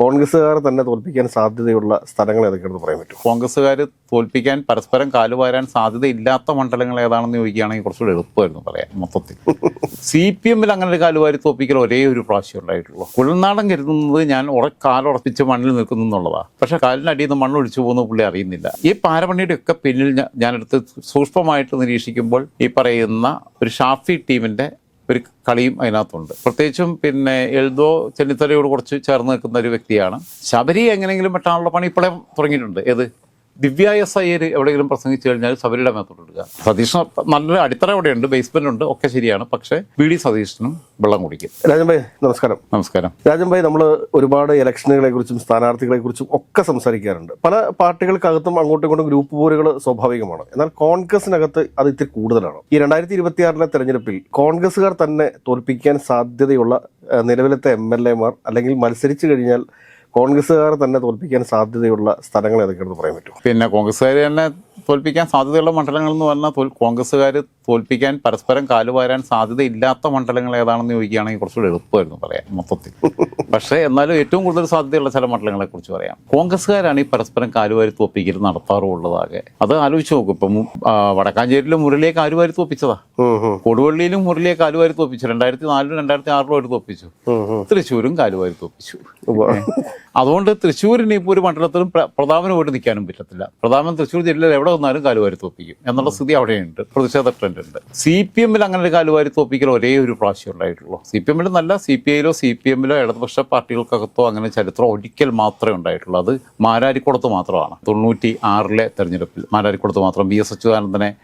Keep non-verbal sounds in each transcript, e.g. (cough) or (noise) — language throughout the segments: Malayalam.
കോൺഗ്രസ്സുകാർ തന്നെ തോൽപ്പിക്കാൻ സാധ്യതയുള്ള സ്ഥലങ്ങൾ ഏതൊക്കെയാണെന്ന് പറയാൻ പറ്റും കോൺഗ്രസ്സുകാർ തോൽപ്പിക്കാൻ പരസ്പരം കാലുവാരാൻ സാധ്യതയില്ലാത്ത മണ്ഡലങ്ങൾ ഏതാണെന്ന് ചോദിക്കുകയാണെങ്കിൽ കുറച്ചുകൂടി എളുപ്പമായിരുന്നു പറയാം മൊത്തത്തിൽ. (laughs) സി പി എമ്മിൽ അങ്ങനെ ഒരു കാലുവാരി തോൽപ്പിക്കൽ ഒരേ ഒരു പ്രാവശ്യം ഉണ്ടായിട്ടുള്ളൂ. കുഴൽനാടൻ കരുതുന്നത് ഞാൻ കാലുറപ്പിച്ച് മണ്ണിൽ നിൽക്കുന്നു എന്നുള്ളതാണ് പക്ഷെ കാലിനടിയിൽ നിന്ന് മണ്ണ് ഒഴിച്ചു പോകുന്ന പുള്ളി അറിയുന്നില്ല. ഈ പാരമണിയുടെ ഒക്കെ പിന്നിൽ ഞാനെടുത്ത് സൂക്ഷ്മമായിട്ട് നിരീക്ഷിക്കുമ്പോൾ ഈ പറയുന്ന ഒരു ഷാഫി ടീമിന്റെ ഒരു കളിയും അതിനകത്തുണ്ട്. പ്രത്യേകിച്ചും പിന്നെ എഴുതോ ചെന്നിത്തലയോട് കുറച്ച് ചേർന്ന് നിൽക്കുന്ന ഒരു വ്യക്തിയാണ്. ശബരി എങ്ങനെയെങ്കിലും വെട്ടാനുള്ള പണി ഇപ്പോഴേ തുടങ്ങിയിട്ടുണ്ട്. ഏത്? ദിവ്യ എസ് അയ്യർ എവിടെയെങ്കിലും പ്രസംഗിച്ചു കഴിഞ്ഞാൽ ശബരിയുടെ മേത്തോട്ട് എടുക്കുക സതീഷിന് നല്ല അടിത്തറ എവിടെയുണ്ട് ബേസ്മെന്റ് ഉണ്ട്. ഒക്കെ ശരിയാണ്. പക്ഷേ വി ഡി സതീഷിനും വെള്ളം കുടിക്കും. രാജൻ ഭായ് നമസ്കാരം. നമസ്കാരം. രാജൻ ഭായ് നമ്മൾ ഒരുപാട് ഇലക്ഷനുകളെ കുറിച്ചും സ്ഥാനാർത്ഥികളെ കുറിച്ചും ഒക്കെ സംസാരിക്കാറുണ്ട്. പല പാർട്ടികൾക്കകത്തും അങ്ങോട്ടും ഇങ്ങോട്ടും ഗ്രൂപ്പ് പോരുകൾ സ്വാഭാവികമാണ്. എന്നാൽ കോൺഗ്രസിനകത്ത് അത് ഇത്തിരി കൂടുതലാണ്. ഈ രണ്ടായിരത്തി ഇരുപത്തിയാറിലെ തെരഞ്ഞെടുപ്പിൽ കോൺഗ്രസ്സുകാർ തന്നെ തോൽപ്പിക്കാൻ സാധ്യതയുള്ള നിലവിലത്തെ എം എൽ എമാർ അല്ലെങ്കിൽ മത്സരിച്ചു കഴിഞ്ഞാൽ കോൺഗ്രസ്സുകാർ തന്നെ തോൽപ്പിക്കാൻ സാധ്യതയുള്ള സ്ഥലങ്ങൾ ഏതൊക്കെയാണെന്ന് പറയാൻ പറ്റും പിന്നെ കോൺഗ്രസ്സുകാർ തന്നെ തോൽപ്പിക്കാൻ സാധ്യതയുള്ള മണ്ഡലങ്ങൾ എന്ന് പറഞ്ഞാൽ തോൽ- കോൺഗ്രസ്സുകാർ തോൽപ്പിക്കാൻ പരസ്പരം കാലുവാരാൻ സാധ്യതയില്ലാത്ത മണ്ഡലങ്ങൾ ഏതാണെന്ന് ചോദിക്കുകയാണെങ്കിൽ കുറച്ചുകൂടി എളുപ്പമായിരുന്നു പറയാം മൊത്തത്തിൽ. പക്ഷേ എന്നാലും ഏറ്റവും കൂടുതൽ സാധ്യതയുള്ള ചില മണ്ഡലങ്ങളെ കുറിച്ച് പറയാം. കോൺഗ്രസ്സുകാരാണ് ഈ പരസ്പരം കാലുവാരി തോപ്പിക്കൽ നടത്താറുള്ളതാകെ. അത് ആലോചിച്ച് നോക്കും. ഇപ്പം വടക്കാഞ്ചേരിയിലും മുരളിയെ കാലുവാരി തോപ്പിച്ചതാ. കൊടുവള്ളിയിലും മുരളിയെ കാലുവാരി തോപ്പിച്ചു. രണ്ടായിരത്തി നാലിലും രണ്ടായിരത്തി ആറിലും അവർ തോപ്പിച്ചു. തൃശ്ശൂരും കാലുവാരി തോപ്പിച്ചു. അതുകൊണ്ട് തൃശ്ശൂരിന് ഇപ്പോൾ ഒരു മണ്ഡലത്തിലും പ്ര- പ്രതാപന് പോയിട്ട് നിൽക്കാനും പറ്റത്തില്ല. പ്രതാപൻ തൃശ്ശൂർ ജില്ലയിൽ എവിടെ വന്നാലും കാലുവാരി തോപ്പിക്കും എന്നുള്ള സ്ഥിതി അവിടെയുണ്ട്. പ്രതിഷേധ ട്രെൻഡ് ഉണ്ട് സി പി എമ്മിൽ അങ്ങനെ ഒരു കാലുവാരി തോപ്പിക്കൽ ഒരേ ഒരു പ്രാവശ്യം ഉണ്ടായിട്ടുള്ളൂ. സി പി എമ്മിൽ നല്ല സി പി ഐയിലോ സി പി എമ്മിലോ ഇടതുപക്ഷ പാർട്ടികൾക്കകത്തോ അങ്ങനെ ചരിത്രം ഒരിക്കൽ മാത്രമേ ഉണ്ടായിട്ടുള്ളൂ. അത് മാരാരിക്കുളത്ത് മാത്രമാണ്. തൊണ്ണൂറ്റി ആറിലെ തെരഞ്ഞെടുപ്പിൽ മാരാരിക്കുളത്ത് മാത്രം വി എസ് അച്യുതാനന്ദനെ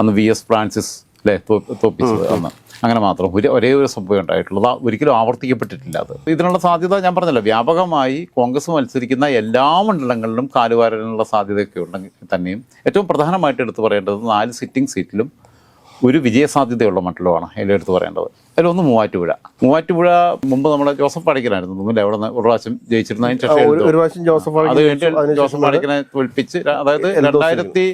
അന്ന് വി എസ് ഫ്രാൻസിസ് അല്ലേ? തോപ്പിച്ചത് അന്ന് അങ്ങനെ മാത്രം ഒരു ഒരേ ഒരു സംഭവം ഉണ്ടായിട്ടുള്ളത്. ഒരിക്കലും ആവർത്തിക്കപ്പെട്ടിട്ടില്ല അത്. ഇതിനുള്ള സാധ്യത ഞാൻ പറഞ്ഞല്ലോ വ്യാപകമായി കോൺഗ്രസ് മത്സരിക്കുന്ന എല്ലാ മണ്ഡലങ്ങളിലും കാലുവാരാനുള്ള സാധ്യതയൊക്കെ ഉണ്ടെങ്കിൽ തന്നെയും ഏറ്റവും പ്രധാനമായിട്ട് എടുത്തു പറയേണ്ടത് നാല് സിറ്റിംഗ് സീറ്റിലും ഒരു വിജയസാധ്യതയുള്ള മണ്ഡലമാണ് അതിൽ എടുത്ത് പറയേണ്ടത്. അതിലൊന്ന് മൂവാറ്റുപുഴ. മൂവാറ്റുപുഴ മുമ്പ് നമ്മുടെ ജോസഫ് പാടിക്കനായിരുന്നു തോന്നുന്നില്ല അവിടെ നിന്ന് ഒരു പ്രാവശ്യം ജയിച്ചിരുന്നതിന് ശേഷം അത് കഴിഞ്ഞിട്ട് ജോസഫ് പാടിക്കനെ തോൽപ്പിച്ച് അതായത് രണ്ടായിരത്തി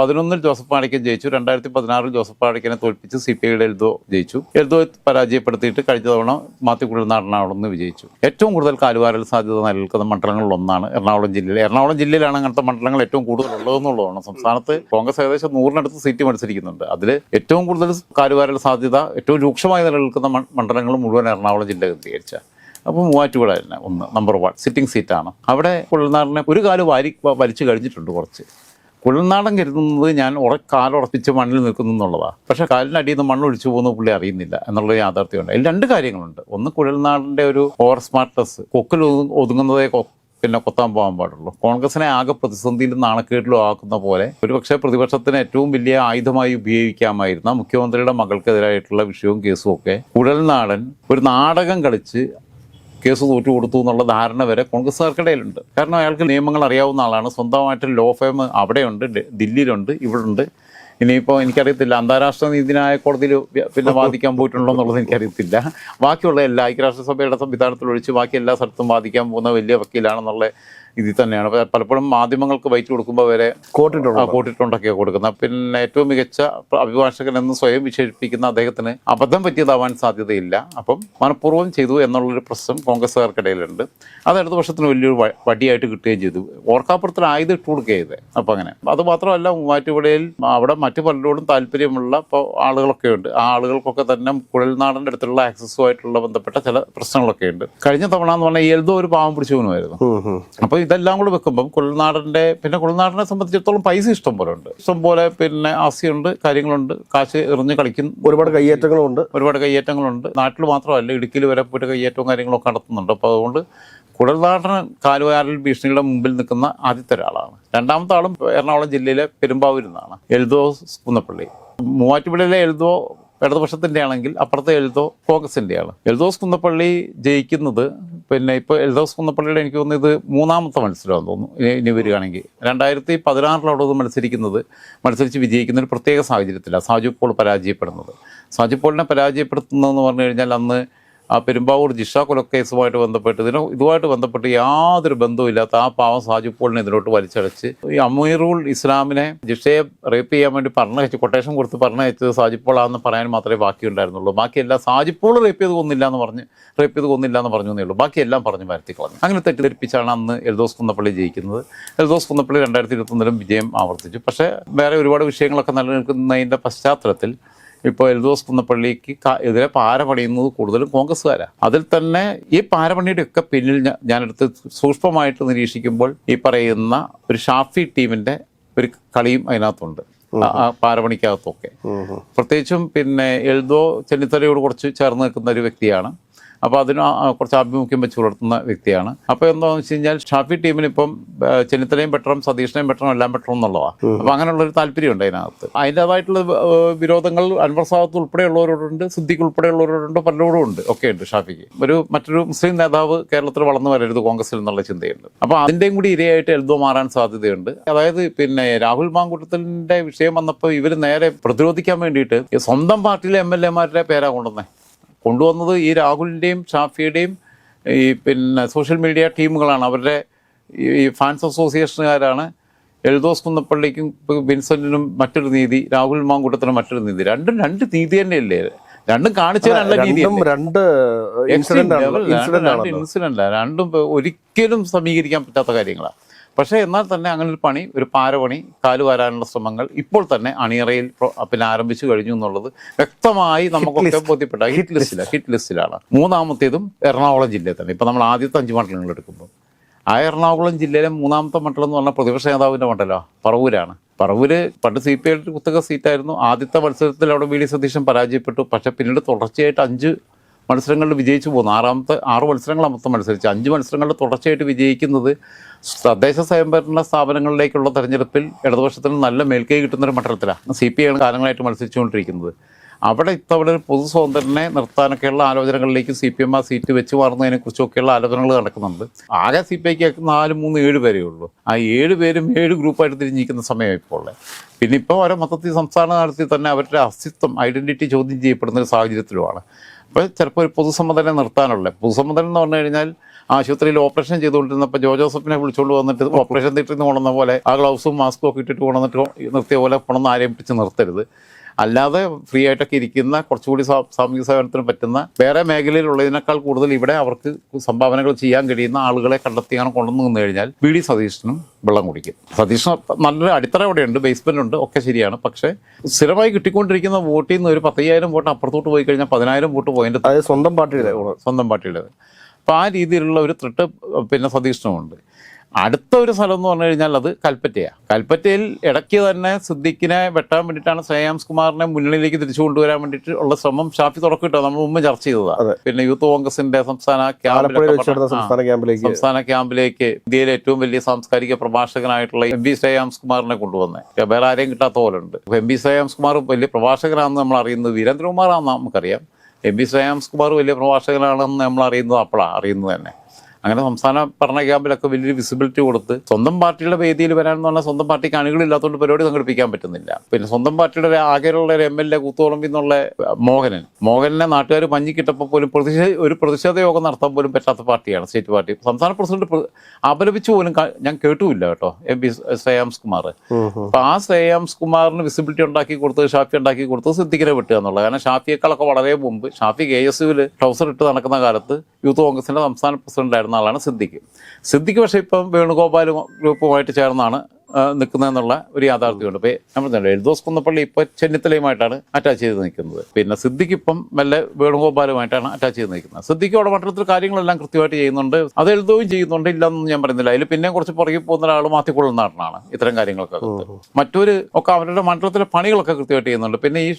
പതിനൊന്നിൽ ജോസഫ് മാണിക്കൻ ജയിച്ചു രണ്ടായിരത്തി പതിനാറിൽ ജോസഫ് മാണിക്കനെ തോൽപ്പിച്ച് സി പി ഐയുടെ എൽദോ ജയിച്ചു. എൽദോ പരാജയപ്പെടുത്തിയിട്ട് കഴിഞ്ഞ തവണ മാത്യു കുഴൽനാടൻ അവിടെ നിന്ന് വിജയിച്ചു. ഏറ്റവും കൂടുതൽ കാലുവാരൽ സാധ്യത നിലനിൽക്കുന്ന മണ്ഡലങ്ങളിൽ ഒന്നാണ് എറണാകുളം ജില്ലയിൽ. എറണാകുളം ജില്ലയിലാണ് അങ്ങനത്തെ മണ്ഡലങ്ങൾ ഏറ്റവും കൂടുതൽ ഉള്ളതെന്നുള്ളതാണ്. സംസ്ഥാനത്ത് കോൺഗ്രസ് ഏകദേശം നൂറിനടുത്ത് സീറ്റ് മത്സരിക്കുന്നുണ്ട്. അതിൽ ഏറ്റവും കൂടുതൽ കാലുവാരൽ സാധ്യത ഏറ്റവും രൂക്ഷമായി നിലനിൽക്കുന്ന മണ്ഡലങ്ങൾ മുഴുവൻ എറണാകുളം ജില്ല കേന്ദ്രീകരിച്ച അപ്പോൾ മൂവാറ്റുപുഴ തന്നെ ഒന്ന് നമ്പർ വൺ സിറ്റിംഗ് സീറ്റാണ്. അവിടെ കുഴൽനാടിനെ ഒരു കാൽ വാരി വലിച്ചു കഴിഞ്ഞിട്ടുണ്ട് കുറച്ച്. കുഴൽനാടൻ കരുതുന്നത് ഞാൻ ഉറ കാലുറപ്പിച്ച് മണ്ണിൽ നിൽക്കുന്നു എന്നുള്ളതാണ് പക്ഷേ കാലിനടിയിൽ നിന്ന് മണ്ണ് ഒഴിച്ചു പോകുന്ന പുള്ളി അറിയുന്നില്ല എന്നുള്ള യാഥാർത്ഥ്യമുണ്ട്. അതിൽ രണ്ട് കാര്യങ്ങളുണ്ട്. ഒന്ന് കുഴൽനാടിന്റെ ഒരു ഓവർ സ്മാർട്ട്നെസ്. കൊക്കിൽ ഒതുങ്ങുന്നതേ പിന്നെ കൊത്താൻ പോകാൻ പാടുള്ളൂ. കോൺഗ്രസിനെ ആകെ പ്രതിസന്ധിയിലും നാണക്കേട്ടിലും ആക്കുന്ന പോലെ ഒരു ഒരുപക്ഷെ പ്രതിപക്ഷത്തിന് ഏറ്റവും വലിയ ആയുധമായി ഉപയോഗിക്കാമായിരുന്ന മുഖ്യമന്ത്രിയുടെ മകൾക്കെതിരായിട്ടുള്ള വിഷയവും കേസും ഒക്കെ കുഴൽനാടൻ ഒരു നാടകം കളിച്ച് കേസ് തോറ്റു കൊടുത്തു എന്നുള്ള ധാരണ വരെ കോൺഗ്രസ്സുകാർക്കിടയിലുണ്ട് കാരണം അയാൾക്ക് നിയമങ്ങൾ അറിയാവുന്ന ആളാണ്. സ്വന്തമായിട്ട് ലോ ഫേം അവിടെയുണ്ട് ദില്ലിയിലുണ്ട് ഇവിടുണ്ട്. ഇനിയിപ്പോൾ എനിക്കറിയത്തില്ല അന്താരാഷ്ട്ര നീതിന്യായ കോടതിയിൽ പിന്നെ വാദിക്കാൻ പോയിട്ടുണ്ടോ എന്നുള്ളത് എനിക്കറിയത്തില്ല. ബാക്കിയുള്ള എല്ലാ ഐക്യരാഷ്ട്രസഭയുടെ സംവിധാനത്തിൽ ഒഴിച്ച് ബാക്കി എല്ലാ സ്ഥലത്തും വാദിക്കാൻ പോകുന്ന വലിയ വക്കീലാണെന്നുള്ള ഇതിൽ തന്നെയാണ്. പലപ്പോഴും മാധ്യമങ്ങൾക്ക് വൈറ്റ് കൊടുക്കുമ്പോൾ വരെ കോട്ടിട്ടുണ്ട് കോട്ടിട്ടുണ്ടൊക്കെ കൂട്ടിട്ടുണ്ടൊക്കെയാണ് കൊടുക്കുന്നത്. പിന്നെ ഏറ്റവും മികച്ച അഭിഭാഷകൻ എന്ന് സ്വയം വിശേഷിപ്പിക്കുന്ന അദ്ദേഹത്തിന് അബദ്ധം പറ്റിയതാവാൻ സാധ്യതയില്ല. അപ്പം മനഃപൂർവം ചെയ്തു എന്നുള്ളൊരു പ്രശ്നം കോൺഗ്രസ്സുകാർക്കിടയിലുണ്ട്. അത് അടുത്ത വർഷത്തിന് വലിയൊരു വടിയായിട്ട് കിട്ടുകയും ചെയ്തു. ഓർക്കാപ്പുറത്തിൽ ആയുധം ഇട്ട് കൊടുക്കുകയും ചെയ്തത് അപ്പം അങ്ങനെ. അത് മാത്രമല്ല മൂവാറ്റുപുഴയിൽ അവിടെ മറ്റു പലരോടും താല്പര്യമുള്ള ഇപ്പോൾ ആളുകളൊക്കെ ഉണ്ട്. ആ ആളുകൾക്കൊക്കെ തന്നെ കുഴൽനാടന്റെ അടുത്തുള്ള ആക്സസുമായിട്ടുള്ള ബന്ധപ്പെട്ട ചില പ്രശ്നങ്ങളൊക്കെ ഉണ്ട്. കഴിഞ്ഞ തവണ എന്ന് പറഞ്ഞാൽ എൽദോ ഒരു പാവം പിടിച്ചവനുമായിരുന്നു. അപ്പോൾ ഇതെല്ലാം കൂടെ വെക്കുമ്പം കുളനാടിന്റെ പിന്നെ കുളനാടിനെ സംബന്ധിച്ചിടത്തോളം പൈസ ഇഷ്ടം പോലെ ഉണ്ട് ഇഷ്ടം പോലെ പിന്നെ ആസ്തിയുണ്ട് കാര്യങ്ങളുണ്ട്. കാശ് എറിഞ്ഞ് കളിക്കുന്നു ഒരുപാട് കയ്യേറ്റങ്ങളുണ്ട്. ഒരുപാട് കയ്യേറ്റങ്ങളുണ്ട്. നാട്ടിൽ മാത്രമല്ല ഇടുക്കിയിൽ വരെ പോയിട്ട് കയ്യേറ്റവും കാര്യങ്ങളൊക്കെ നടത്തുന്നുണ്ട്. അപ്പോൾ അതുകൊണ്ട് കുടൽനാടൻ കാലുകാരൽ ഭീഷണിയുടെ മുമ്പിൽ നിൽക്കുന്ന ആദ്യത്തെ ഒരാളാണ്. രണ്ടാമത്തെ ആളും എറണാകുളം ജില്ലയിലെ പെരുമ്പാവൂരിൽ നിന്നാണ്. എൽദോ കുന്നപ്പള്ളി. മൂവാറ്റുപുഴയിലെ എൽദോ ഇടതുപക്ഷത്തിന്റെ ആണെങ്കിൽ അപ്പുറത്തെ എൽദോ കോൺഗ്രസിന്റെയാണ് എൽദോസ് കുന്നപ്പള്ളി ജയിക്കുന്നത് പിന്നെ ഇപ്പോൾ എൽദോസ് കുന്നപ്പള്ളിയുടെ എനിക്ക് തോന്നുന്നത് ഇത് മൂന്നാമത്തെ മത്സരമാണെന്ന് തോന്നുന്നു. ഇനി- വരികയാണെങ്കിൽ രണ്ടായിരത്തി പതിനാറിലവിടെ ഇത് മത്സരിക്കുന്നത്. മത്സരിച്ച് വിജയിക്കുന്ന ഒരു പ്രത്യേക സാഹചര്യത്തിലാണ് സാജു പോൾ പരാജയപ്പെടുന്നത്. സാജു പോളിനെ പരാജയപ്പെടുത്തുന്നതെന്ന് പറഞ്ഞു കഴിഞ്ഞാൽ അന്ന് ആ പെരുമ്പാവൂർ ജിഷ കൊലക്കേസുമായിട്ട് ബന്ധപ്പെട്ട് ഇതിനോ ഇതുമായിട്ട് ബന്ധപ്പെട്ട് യാതൊരു ബന്ധവുമില്ലാത്ത ആ പാവം സാജു പോളിനെ ഇതിലോട്ട് വലിച്ചടച്ച് ഈ അമീറുൽ ഇസ്ലാമിനെ ജിഷയെ റേപ്പ് ചെയ്യാൻ വേണ്ടി പറഞ്ഞയച്ച് കൊട്ടേഷൻ കൊടുത്ത് പറഞ്ഞയച്ചത് സാജിപ്പോളാന്ന് പറയാൻ മാത്രമേ ബാക്കി ബാക്കിയുണ്ടായിരുന്നുള്ളൂ ബാക്കിയെല്ലാം സാജിപ്പോൾ റേപ്പ് ചെയ്ത് കൊന്നില്ല എന്ന് പറഞ്ഞ് റേപ്പ് ചെയ്ത് കൊന്നില്ല എന്ന് പറഞ്ഞു എന്നേ ഉള്ളൂ. ബാക്കിയെല്ലാം പറഞ്ഞു വരുത്തി കളഞ്ഞു. അങ്ങനെ തെറ്റിദ്ധരിപ്പിച്ചാണ് അന്ന് എൽദോസ് കുന്നപ്പള്ളി ജയിക്കുന്നത്. എൽദോസ് കുന്നപ്പള്ളി രണ്ടായിരത്തി ഇരുപത്തൊന്നിലും വിജയം ആവർത്തിച്ചു. പക്ഷേ വേറെ ഒരുപാട് വിഷയങ്ങളൊക്കെ നിലനിൽക്കുന്നതിന്റെ പശ്ചാത്തലത്തിൽ ഇപ്പോൾ എൽദോസ് കുന്നപ്പള്ളിക്ക് എതിരെ പാര പണിയുന്നത് കൂടുതലും കോൺഗ്രസ്സുകാരാണ് അതിൽ തന്നെ ഈ പാരപണിയുടെ ഒക്കെ പിന്നിൽ ഞാനെടുത്ത് സൂക്ഷ്മമായിട്ട് നിരീക്ഷിക്കുമ്പോൾ ഈ പറയുന്ന ഒരു ഷാഫി ടീമിന്റെ ഒരു കളിയും അതിനകത്തുണ്ട്. പാരപണിക്കകത്തൊക്കെ പ്രത്യേകിച്ചും പിന്നെ എൽദോ ചെന്നിത്തലയോട് കുറച്ച് ചേർന്ന് നിൽക്കുന്ന ഒരു വ്യക്തിയാണ്. അപ്പോൾ അതിന് കുറച്ച് ആഭിമുഖ്യം വെച്ച് പുലർത്തുന്ന വ്യക്തിയാണ്. അപ്പോൾ എന്താണെന്ന് വെച്ച് കഴിഞ്ഞാൽ ഷാഫി ടീമിന് ഇപ്പം ചെന്നിത്തലയും ബെറ്ററും സതീഷിനെയും ബെറ്ററും എല്ലാം ബെറ്ററും എന്നുള്ളതാണ് അപ്പോൾ അങ്ങനെയുള്ള ഒരു താല്പര്യമുണ്ട് അതിനകത്ത്. അതിന്റെതായിട്ടുള്ള വിരോധങ്ങൾ അൻവർ സാദത്ത് ഉൾപ്പെടെയുള്ളവരോടുണ്ട് സിദ്ദിഖ് ഉൾപ്പെടെയുള്ളവരോടുണ്ട് പലരോടും ഉണ്ട്. ഒക്കെ ഉണ്ട് ഷാഫിക്ക്. ഒരു മറ്റൊരു മുസ്ലിം നേതാവ് കേരളത്തിൽ വളർന്നു വരരുത് കോൺഗ്രസിൽ എന്നുള്ള ചിന്തയുണ്ട്. അപ്പോൾ അതിന്റെയും കൂടി ഇരയായിട്ട് എൽദോ മാറാൻ സാധ്യതയുണ്ട്. അതായത് പിന്നെ രാഹുൽ മാങ്കൂട്ടത്തിന്റെ വിഷയം വന്നപ്പോൾ ഇവർ നേരെ പ്രതിരോധിക്കാൻ വേണ്ടിയിട്ട് സ്വന്തം പാർട്ടിയിലെ എം എൽ എമാരുടെ പേരാ കൊണ്ടുവന്നേ. കൊണ്ടുവന്നത് ഈ രാഹുലിന്റെയും ഷാഫിയുടെയും ഈ പിന്നെ സോഷ്യൽ മീഡിയ ടീമുകളാണ്. അവരുടെ ഈ- ഫാൻസ് അസോസിയേഷനുകാരാണ് എൽദോസ് കുന്നപ്പള്ളിക്കും വിൻസെന്റിനും മറ്റൊരു നീതി രാഹുൽ മാങ്കൂട്ടത്തിനും മറ്റൊരു നീതി. രണ്ടും രണ്ട് നീതി തന്നെയല്ലേ? രണ്ടും കാണിച്ചു നല്ല നീതി രണ്ട് ഇൻസിഡന്റ് ഇൻസിഡന്റ് രണ്ടും ഒരിക്കലും സമീകരിക്കാൻ പറ്റാത്ത കാര്യങ്ങളാണ് പക്ഷേ എന്നാൽ തന്നെ അങ്ങനെ ഒരു പണി ഒരു പാരപണി കാൽ വരാനുള്ള ശ്രമങ്ങൾ ഇപ്പോൾ തന്നെ അണിയറയിൽ പിന്നെ ആരംഭിച്ചു കഴിഞ്ഞു എന്നുള്ളത് വ്യക്തമായി നമുക്കൊക്കെ ബോധ്യപ്പെട്ട ഹിറ്റ് ലിസ്റ്റിലാണ് ഹിറ്റ് ലിസ്റ്റിലാണ് മൂന്നാമത്തേതും എറണാകുളം ജില്ലയിൽ തന്നെ. ഇപ്പൊ നമ്മൾ ആദ്യത്തെ അഞ്ച് മണ്ഡലങ്ങൾ എടുക്കുമ്പോൾ. ആ എറണാകുളം ജില്ലയിലെ മൂന്നാമത്തെ മണ്ഡലം എന്ന് പറഞ്ഞാൽ പ്രതിപക്ഷ നേതാവിന്റെ മണ്ഡലമാണ് പറവൂരാണ്. പറവൂര് പണ്ട് സി പി ഐ കുത്തക സീറ്റായിരുന്നു ആദ്യത്തെ മത്സരത്തിൽ അവിടെ വി ഡി സതീശൻ പരാജയപ്പെട്ടു. പക്ഷേ പിന്നീട് തുടർച്ചയായിട്ട് അഞ്ച് മത്സരങ്ങളിൽ വിജയിച്ചു പോകുന്നു. ആറാമത്തെ ആറ് മത്സരങ്ങളാണ് മൊത്തം മത്സരിച്ച് അഞ്ച് മത്സരങ്ങളിൽ തുടർച്ചയായിട്ട് വിജയിക്കുന്നത് തദ്ദേശ സ്വയംഭരണ സ്ഥാപനങ്ങളിലേക്കുള്ള തെരഞ്ഞെടുപ്പിൽ ഇടതുപക്ഷത്തിന് നല്ല മേൽക്കൈ കിട്ടുന്ന ഒരു മണ്ഡലത്തിലാണ്. സി പി ഐ ആണ് കാലങ്ങളായിട്ട് മത്സരിച്ചുകൊണ്ടിരിക്കുന്നത്. അവിടെ ഇത്തവണ ഒരു പൊതു സ്വതന്ത്രനെ നിർത്താനൊക്കെയുള്ള ആലോചനകളിലേക്ക് സി പി എം ആ സീറ്റ് വെച്ച് മാറുന്നതിനെ കുറിച്ചൊക്കെയുള്ള ആലോചനകൾ നടക്കുന്നുണ്ട്. ആകെ സി പി ഐക്ക് നാല് മൂന്ന് ഏഴ് പേരേ ഉള്ളൂ. ആ ഏഴ് പേരും ഏഴ് ഗ്രൂപ്പായിട്ട് തിരിഞ്ഞിരിക്കുന്ന സമയം ഇപ്പോൾ പിന്നെ ഇപ്പോൾ ഓരോ മൊത്തത്തിൽ സംസ്ഥാന തലത്തിൽ തന്നെ അവരുടെ അസ്തിത്വം ഐഡന്റിറ്റി ചോദ്യം ചെയ്യപ്പെടുന്ന ഒരു സാഹചര്യത്തിലുമാണ്. അപ്പോൾ ചിലപ്പോൾ ഒരു പൊതുസമ്മതനെ നിർത്താനുള്ള. പൊതുസമ്മതനം എന്ന് പറഞ്ഞു കഴിഞ്ഞാൽ ആശുപത്രിയിൽ ഓപ്പറേഷൻ ചെയ്തുകൊണ്ടിരുന്നപ്പോൾ ജോ ജോസഫിനെ വിളിച്ചുകൊണ്ട് വന്നിട്ട് ഓപ്പറേഷൻ തിയേറ്ററിൽ നിന്ന് കൊണ്ടുവന്ന പോലെ ആ ഗ്ലൗസും മാസ്കും ഒക്കെ ഇട്ടിട്ട് കൊണ്ടുവന്നിട്ട് നിർത്തിയ പോലെ കൊണ്ടുവന്ന് ആരെയും പിടിച്ച് നിർത്തരുത്. അല്ലാതെ ഫ്രീ ആയിട്ടൊക്കെ ഇരിക്കുന്ന കുറച്ചുകൂടി സാമൂഹിക സേവനത്തിന് പറ്റുന്ന വേറെ മേഖലയിലുള്ളതിനേക്കാൾ കൂടുതൽ ഇവിടെ അവർക്ക് സംഭാവനകൾ ചെയ്യാൻ കഴിയുന്ന ആളുകളെ കണ്ടെത്തിയാണ് കൊണ്ടുവന്ന് നിന്ന് കഴിഞ്ഞാൽ ബി ഡി സതീഷിനും വെള്ളം കുടിക്കും. സതീഷ് നല്ലൊരു അടിത്തറ ഇവിടെയുണ്ട് ബേസ്മെന്റ് ഉണ്ട് ഒക്കെ ശരിയാണ്. പക്ഷേ സ്ഥിരമായി കിട്ടിക്കൊണ്ടിരിക്കുന്ന വോട്ടിൽ നിന്ന് ഒരു പത്തയ്യായിരം വോട്ട് അപ്പുറത്തോട്ട് പോയി കഴിഞ്ഞാൽ പതിനായിരം വോട്ട് പോയിന്റ് അതായത് സ്വന്തം പാർട്ടിയുടെ സ്വന്തം പാർട്ടിയുടെ അപ്പോൾ ആ രീതിയിലുള്ള ഒരു ത്രിട്ട് പിന്നെ സതീഷിനുമുണ്ട് അടുത്ത ഒരു സ്ഥലം എന്ന് പറഞ്ഞു കഴിഞ്ഞാൽ അത് കൽപ്പറ്റയാണ് കൽപ്പറ്റയിൽ ഇടയ്ക്ക് തന്നെ സിദ്ദിഖിനെ വെട്ടാൻ വേണ്ടിയിട്ടാണ് ശ്രേയാംസ് കുമാറിനെ മുന്നണിയിലേക്ക് തിരിച്ചു കൊണ്ടുവരാൻ വേണ്ടിയിട്ട് ഉള്ള ശ്രമം ഷാഫി തുറക്കിട്ടോ നമ്മൾ മുമ്പ് ചർച്ച ചെയ്തതാണ് പിന്നെ യൂത്ത് കോൺഗ്രസിന്റെ സംസ്ഥാന ക്യാമ്പിലേക്ക് സംസ്ഥാന ക്യാമ്പിലേക്ക് ഇന്ത്യയിലെ ഏറ്റവും വലിയ സാംസ്കാരിക പ്രഭാഷകനായിട്ടുള്ള എം ബി ശ്രേയാംസ് കുമാറിനെ കൊണ്ടുവന്നത് വേറെ ആരെയും കിട്ടാത്ത പോലെ ഉണ്ട്. എം ബി ശ്രേയാംസ് കുമാർ വലിയ പ്രഭാഷകനാണെന്ന് നമ്മൾ അറിയുന്നത് വീരേന്ദ്രകുമാറാണെന്ന് നമുക്കറിയാം. എം ബി ശ്രേയാംസ് കുമാർ വലിയ പ്രഭാഷകനാണെന്ന് നമ്മൾ അറിയുന്നത് അപ്പോഴാണ് അറിയുന്നത് തന്നെ. അങ്ങനെ സംസ്ഥാന ഭരണ ക്യാമ്പിലൊക്കെ വലിയൊരു വിസിബിലിറ്റി കൊടുത്ത് സ്വന്തം പാർട്ടിയുടെ വേദിയിൽ വരാനെന്ന് പറഞ്ഞാൽ സ്വന്തം പാർട്ടിക്ക് അണികളില്ലാത്തതുകൊണ്ട് പരിപാടി സംഘടിപ്പിക്കാൻ പറ്റുന്നില്ല. പിന്നെ സ്വന്തം പാർട്ടിയുടെ ഒരു ആകെയുള്ള ഒരു എം എൽ എ കൂത്തുപറമ്പിൽ നിന്നുള്ള മോഹനൻ. മോഹനെ നാട്ടുകാർ മഞ്ഞിക്കിട്ടപ്പോൾ പോലും പ്രതിഷേധ ഒരു പ്രതിഷേധ യോഗം നടത്താൻ പോലും പറ്റാത്ത പാർട്ടിയാണ് സ്റ്റേറ്റ് പാർട്ടി. സംസ്ഥാന പ്രസിഡന്റ് പ്ര- അപലപിച്ചു പോലും ഞാൻ കേട്ടുമില്ല കേട്ടോ എം പി ശ്രേയാംസ് കുമാർ. അപ്പൊ ആ ശ്രേയാംസ് കുമാറിന് വിസിബിലിറ്റി ഉണ്ടാക്കി കൊടുത്തത് ഷാഫി ഉണ്ടാക്കി കൊടുത്തത് സിദ്ദിഖിനെ വിട്ടുക എന്നുള്ളത്. കാരണം ഷാഫിയേക്കാളൊക്കെ വളരെ മുമ്പ് ഷാഫി കെ എസ് യുവിൽ ട്രൗസർ ഇട്ട് നടക്കുന്ന കാലത്ത് യൂത്ത് കോൺഗ്രസിന്റെ സംസ്ഥാന പ്രസിഡന്റ് ആയിരുന്ന ആളാണ് സിദ്ദിഖ്. സിദ്ദിഖ് പക്ഷേ ഇപ്പം വേണുഗോപാൽ ഗ്രൂപ്പുമായിട്ട് ചേർന്നാണ് നിൽക്കുന്നതെന്നുള്ള ഒരു യാഥാർത്ഥ്യമുണ്ട്. ഇപ്പോൾ നമ്മൾ തന്നെ എൽദോസ് കുന്നപ്പള്ളി ഇപ്പോൾ ചെന്നിത്തലയുമായിട്ടാണ് അറ്റാച്ച് ചെയ്ത് നിൽക്കുന്നത്. പിന്നെ സിദ്ദിഖ് ഇപ്പം മെല്ലെ വേണുഗോപാലുമായിട്ടാണ് അറ്റാച്ച് ചെയ്ത് നിൽക്കുന്നത്. സിദ്ദിഖ് അവിടെ മണ്ഡലത്തിൽ കാര്യങ്ങളെല്ലാം കൃത്യമായിട്ട് ചെയ്യുന്നുണ്ട്. അത് എഴുതുകയും ചെയ്യുന്നുണ്ട്. ഇല്ലെന്നൊന്നും ഞാൻ പറയുന്നില്ല. അതിൽ പിന്നെ കുറച്ച് പുറകെ പോകുന്ന ഒരാൾ മാത്തിക്കൊള്ളുന്ന ആളാണ് ഇത്തരം കാര്യങ്ങളൊക്കെ മറ്റൊരു ഒക്കെ അവരുടെ മണ്ഡലത്തിലെ പണികളൊക്കെ കൃത്യമായിട്ട് ചെയ്യുന്നുണ്ട്. പിന്നെ ഈ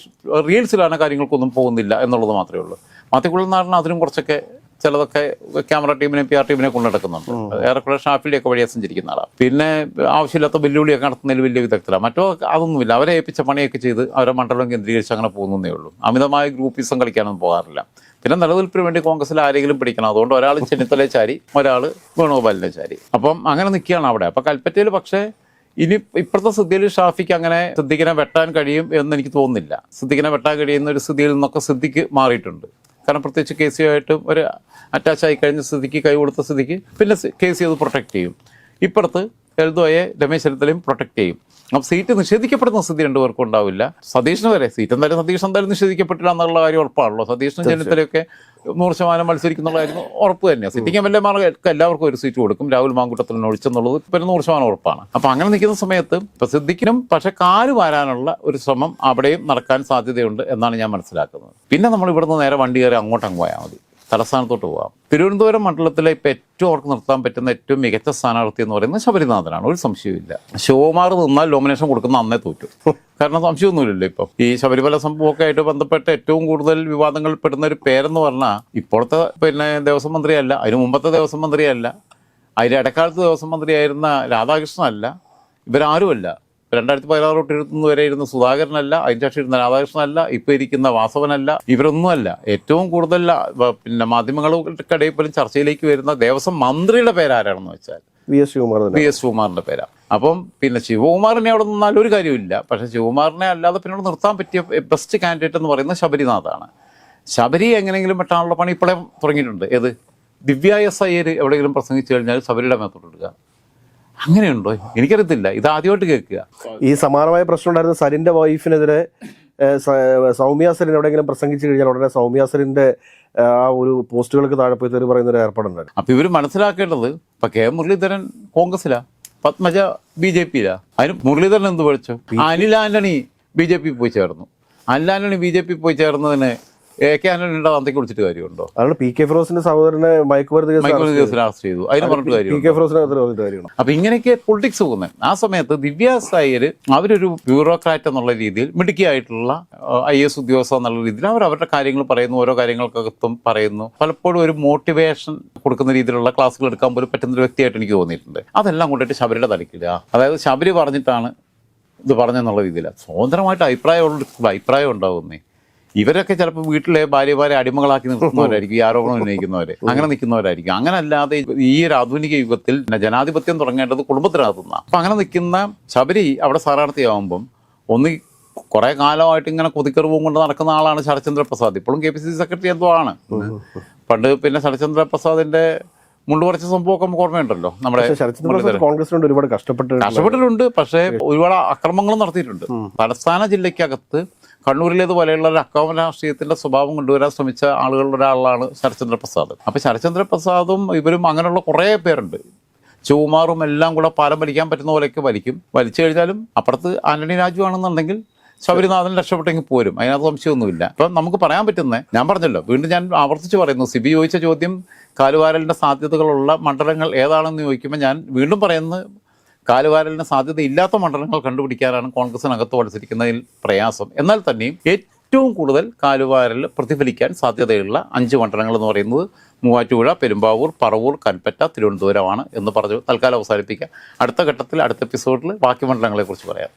റീൽസിലാണ് കാര്യങ്ങൾക്കൊന്നും പോകുന്നില്ല എന്നുള്ളത് മാത്രമേ ഉള്ളൂ. മാത്തിക്കൊള്ളുന്ന അതിനും കുറച്ചൊക്കെ ചിലതൊക്കെ ക്യാമറ ടീമിനെ പി ആർ ടീമിനെ കൊണ്ടു നടക്കുന്നുണ്ട്. ഏറെക്കുറെ ഒക്കെ വഴിയെ സഞ്ചരിക്കുന്ന ആളാണ് പിന്നെ ആവശ്യമില്ലാത്ത വെല്ലുവിളിയൊക്കെ നടത്തുന്നതിൽ വലിയ വിദഗ്ധരാണ് മറ്റോ അതൊന്നുമില്ല. അവരെ ഏൽപ്പിച്ച പണിയൊക്കെ ചെയ്ത് അവരെ മണ്ഡലം കേന്ദ്രീകരിച്ച് അങ്ങനെ പോകുന്നേ ഉള്ളൂ. അമിതമായ ഗ്രൂപ്പിസം കളിക്കാനൊന്നും പോകാറില്ല. പിന്നെ നിലനിൽപ്പിന് വേണ്ടി കോൺഗ്രസിൽ ആരെങ്കിലും പിടിക്കണം. അതുകൊണ്ട് ഒരാൾ ചെന്നിത്തല ചാരി ഒരാൾ വേണുഗോപാലിനെ ചാരി. അപ്പം അങ്ങനെ നിൽക്കുകയാണ് അവിടെ. അപ്പം കൽപ്പറ്റയിൽ പക്ഷേ ഇനി ഇപ്പോഴത്തെ സ്ഥിതിയിൽ ഷാഫിക്ക് അങ്ങനെ സിദ്ദിഖിനെ വെട്ടാൻ കഴിയും എന്ന് എനിക്ക് തോന്നുന്നില്ല. സിദ്ദിഖിനെ വെട്ടാൻ കഴിയുന്ന ഒരു സ്ഥിതിയിൽ നിന്നൊക്കെ സിദ്ദിഖ് മാറിയിട്ടുണ്ട്. കാരണം പ്രത്യേകിച്ച് കെ സി ആയിട്ട് ഒരു അറ്റാച്ച് ആയി കഴിഞ്ഞ സ്ഥിതിക്ക് കൈ കൊടുത്ത സ്ഥിതിക്ക് പിന്നെ കെ സി അത് പ്രൊട്ടക്ട് ചെയ്യും. ഇപ്പുറത്ത് എൽദോയെ രമേശ് ചെന്നിത്തലയും പ്രൊട്ടക്ട് ചെയ്യും. അപ്പം സീറ്റ് നിഷേധിക്കപ്പെടുന്ന സ്ഥിതി രണ്ടുപേർക്കും ഉണ്ടാവില്ല. സതീഷിന് വരെ സീറ്റ് എന്തായാലും സതീഷ് എന്തായാലും നിഷേധിക്കപ്പെട്ടില്ല എന്നുള്ള കാര്യം ഉറപ്പാണല്ലോ. സതീഷിനും ചെന്നിത്തലയൊക്കെ നൂറ് ശതമാനം മത്സരിക്കുന്നുള്ളതായിരുന്നു ഉറപ്പ് തന്നെയാണ് സിറ്റിംഗ് എം എൽ എമാർക്ക് എല്ലാവർക്കും ഒരു സീറ്റ് കൊടുക്കും. രാഹുൽ മാങ്കുട്ടത്തിന് ഒഴിച്ചെന്നുള്ളത് ഇപ്പം നൂറ് ശതമാനം ഉറപ്പാണ്. അപ്പം അങ്ങനെ നിൽക്കുന്ന സമയത്ത് ഇപ്പം സിദ്ദിഖിനും പക്ഷെ കാൽ വാരാനുള്ള ഒരു ശ്രമം അവിടെയും നടക്കാൻ സാധ്യതയുണ്ട് എന്നാണ് ഞാൻ മനസ്സിലാക്കുന്നത്. പിന്നെ നമ്മൾ ഇവിടുന്ന് നേരെ വണ്ടി കയറി അങ്ങോട്ടങ്ങ് പോയാൽ മതി. തലസ്ഥാനത്തോട്ട് പോകാം തിരുവനന്തപുരം മണ്ഡലത്തിലെ ഇപ്പം ഏറ്റവും അവർക്ക് നിർത്താൻ പറ്റുന്ന ഏറ്റവും മികച്ച സ്ഥാനാർത്ഥി എന്ന് പറയുന്നത് ശബരിനാഥനാണ്. ഒരു സംശയമില്ല ശിവകുമാർ നിന്നാൽ നോമിനേഷൻ കൊടുക്കുന്ന അന്നേ തോറ്റു. കാരണം സംശയമൊന്നുമില്ലല്ലോ ഇപ്പം. ഈ ശബരിമല സംഭവമൊക്കെ ആയിട്ട് ബന്ധപ്പെട്ട് ഏറ്റവും കൂടുതൽ വിവാദങ്ങൾ പെടുന്ന ഒരു പേരെന്ന് പറഞ്ഞാൽ ഇപ്പോഴത്തെ പിന്നെ ദേവസ്വം മന്ത്രിയല്ല അതിന് മുമ്പത്തെ ദേവസ്വം മന്ത്രിയല്ല അതിന്റെ ഇടക്കാലത്ത് ദേവസ്വം മന്ത്രിയായിരുന്ന രാധാകൃഷ്ണനല്ല ഇവരാരുമല്ല. രണ്ടായിരത്തി പതിനാറ് തൊട്ട് ഇരുപത്തൊന്ന് വരെ ഇരുന്ന സുധാകരനല്ല അതിന്റെ ശേഷം ഇരുന്ന രാധാകൃഷ്ണനല്ല ഇപ്പോൾ ഇരിക്കുന്ന വാസവനല്ല ഇവരൊന്നുമല്ല. ഏറ്റവും കൂടുതൽ പിന്നെ മാധ്യമങ്ങൾക്കിടയിൽ പോലും ചർച്ചയിലേക്ക് വരുന്ന ദേവസ്വം മന്ത്രിയുടെ പേരാരാണെന്ന് വെച്ചാൽ V S Sivakumar V S ശിവകുമാറിന്റെ പേരാണ് അപ്പം പിന്നെ ശിവകുമാറിനെ അവിടെ നിന്നാൽ ഒരു കാര്യമില്ല പക്ഷെ ശിവകുമാറിനെ അല്ലാതെ പിന്നെ അവിടെ നിർത്താൻ പറ്റിയ ബെസ്റ്റ് കാൻഡിഡേറ്റ് എന്ന് പറയുന്നത് ശബരിനാഥാണ്. ശബരി എങ്ങനെയെങ്കിലും വെട്ടാനുള്ള പണി ഇപ്പോഴേ തുടങ്ങിയിട്ടുണ്ട്. ഏത്? ദിവ്യ എസ് അയ്യർ എവിടെയെങ്കിലും പ്രസംഗിച്ചു കഴിഞ്ഞാൽ ശബരിയുടെ മേത്തോട്ട് ഇടുക. അങ്ങനെയുണ്ടോ? എനിക്കറിയത്തില്ല. ഇത് ആദ്യമായിട്ട് കേൾക്കുക. ഈ സമാനമായ പ്രശ്നം ഉണ്ടായിരുന്ന സരിന്റെ വൈഫിനെതിരെ സൗമ്യ സരിൻ എവിടെയെങ്കിലും പ്രസംഗിച്ചു കഴിഞ്ഞാൽ ഉടനെ സൗമ്യ സരിന്റെ ആ ഒരു പോസ്റ്റുകൾക്ക് താഴെ പോയി തെറി പറയുന്ന ഒരു ഏർപ്പാടുണ്ടായിരുന്നു അപ്പൊ ഇവർ മനസ്സിലാക്കേണ്ടത് ഇപ്പൊ കെ മുരളീധരൻ കോൺഗ്രസിലാ പത്മജ ബി ജെ പിയിലാ? അതിന് മുരളീധരൻ എന്ത് പഠിച്ചു? Anil Antony B J P പോയി ചേർന്നു. Anil Antony B J P പോയി ചേർന്നതിന് എ കെ ആന്റണിയുടെ തന്തയ്ക്ക് വിളിച്ചിട്ട് കാര്യമുണ്ടോ? അതാണ് പി കെ ഫിറോസിന്റെ സഹോദരനെ മയക്കുമരുന്ന് കേസ് മൈക്കിൾ arrest കേസിൽ അറസ്റ്റ് ചെയ്തു. അതിന് പറഞ്ഞിട്ട് പി കെ ഫിറോസിനെ അത്ര പറഞ്ഞിട്ട് കാര്യമാണ് അപ്പൊ ഇങ്ങനെയൊക്കെ പൊളിറ്റിക്സ് പോകുന്നത് ആ സമയത്ത് ദിവ്യ സായര് അവരൊരു ബ്യൂറോക്രാറ്റ് എന്നുള്ള രീതിയിൽ മിടുക്കിയായിട്ടുള്ള ഐ എസ് ഉദ്യോഗസ്ഥ എന്നുള്ള രീതിയിൽ അവർ അവരുടെ കാര്യങ്ങൾ പറയുന്നു ഓരോ കാര്യങ്ങൾക്കകത്തും പറയുന്നു. പലപ്പോഴും ഒരു മോട്ടിവേഷൻ കൊടുക്കുന്ന രീതിയിലുള്ള ക്ലാസ്സുകൾ എടുക്കാൻ പോലും പറ്റുന്ന ഒരു വ്യക്തിയായിട്ട് എനിക്ക് തോന്നിയിട്ടുണ്ട്. അതെല്ലാം കൊണ്ടിട്ട് ശബരിയുടെ തലക്കിടുക അതായത് ശബരി പറഞ്ഞിട്ടാണ് ഇത് പറഞ്ഞെന്നുള്ള രീതിയിലാണ് സ്വതന്ത്രമായിട്ട് അഭിപ്രായം അഭിപ്രായം ഉണ്ടാവുന്നേ. ഇവരൊക്കെ ചിലപ്പോൾ വീട്ടിലെ ഭാര്യമാരെ അടിമകളാക്കി നിർത്തുന്നവരായിരിക്കും ഈ ആരോപണം ഉന്നയിക്കുന്നവര്. അങ്ങനെ നിൽക്കുന്നവരായിരിക്കും. അങ്ങനെ അല്ലാതെ ഈ ഒരു ആധുനിക യുഗത്തിൽ ജനാധിപത്യം തുടങ്ങേണ്ടത് കുടുംബത്തിനകത്തുനിന്ന. അപ്പൊ അങ്ങനെ നിൽക്കുന്ന ശബരി അവിടെ സ്ഥാനാർത്ഥിയാവുമ്പം ഒന്ന് കുറെ കാലമായിട്ട് ഇങ്ങനെ കൊതിക്കറിവും കൊണ്ട് നടക്കുന്ന ആളാണ് ശരത്ചന്ദ്ര പ്രസാദ്. ഇപ്പോഴും K P C C secretary എന്തോ ആണ്. പണ്ട് പിന്നെ ശരത്ചന്ദ്ര പ്രസാദിന്റെ മുണ്ട് കുറച്ച സംഭവമൊക്കെ നമുക്ക് ഓർമ്മയുണ്ടല്ലോ. നമ്മുടെ കോൺഗ്രസിനോട് ഒരുപാട് കഷ്ടപ്പെട്ടിട്ടുണ്ട് കഷ്ടപ്പെട്ടിട്ടുണ്ട്. പക്ഷേ ഒരുപാട് അക്രമങ്ങളും നടത്തിയിട്ടുണ്ട്. തലസ്ഥാന ജില്ലയ്ക്കകത്ത് കണ്ണൂരിലേതുപോലെയുള്ള ഒരു അക്രമ രാഷ്ട്രീയത്തിന്റെ സ്വഭാവം കൊണ്ടുവരാൻ ശ്രമിച്ച ആളുകളുടെ ഒരാളാണ് ശരത്ചന്ദ്ര പ്രസാദ് അപ്പോൾ ശരത്ചന്ദ്ര പ്രസാദും ഇവരും അങ്ങനെയുള്ള കുറേ പേരുണ്ട്. ചുവമാറും എല്ലാം കൂടെ പാലം വലിക്കാൻ പറ്റുന്ന പോലെയൊക്കെ വലിക്കും. വലിച്ചു കഴിഞ്ഞാലും അപ്പുറത്ത് ആന്റണി രാജു ആണെന്നുണ്ടെങ്കിൽ ശബരിനാഥൻ രക്ഷപ്പെട്ടെങ്കിൽ പോരും. അതിനകത്ത് സംശയമൊന്നുമില്ല. അപ്പം നമുക്ക് പറയാൻ പറ്റുന്നത് ഞാൻ പറഞ്ഞല്ലോ വീണ്ടും ഞാൻ ആവർത്തിച്ച് പറയുന്നു സിബി ചോദിച്ച ചോദ്യം കാലുവാരലിന്റെ സാധ്യതകളുള്ള മണ്ഡലങ്ങൾ ഏതാണെന്ന് ചോദിക്കുമ്പോൾ ഞാൻ വീണ്ടും പറയുന്നത് കാലുവാരലിന് സാധ്യത ഇല്ലാത്ത മണ്ഡലങ്ങൾ കണ്ടുപിടിക്കാനാണ് കോൺഗ്രസിനകത്ത് മത്സരിക്കുന്നതിൽ പ്രയാസം. എന്നാൽ തന്നെയും ഏറ്റവും കൂടുതൽ കാലുവാരൽ പ്രതിഫലിക്കാൻ സാധ്യതയുള്ള അഞ്ച് മണ്ഡലങ്ങൾ എന്ന് പറയുന്നത് മൂവാറ്റുപുഴ പെരുമ്പാവൂർ പറവൂർ കൽപ്പറ്റ തിരുവനന്തപുരമാണ് എന്ന് പറഞ്ഞു തൽക്കാലം അവസാനിപ്പിക്കാം. അടുത്ത ഘട്ടത്തിൽ അടുത്ത എപ്പിസോഡിൽ ബാക്കി മണ്ഡലങ്ങളെക്കുറിച്ച് പറയാം.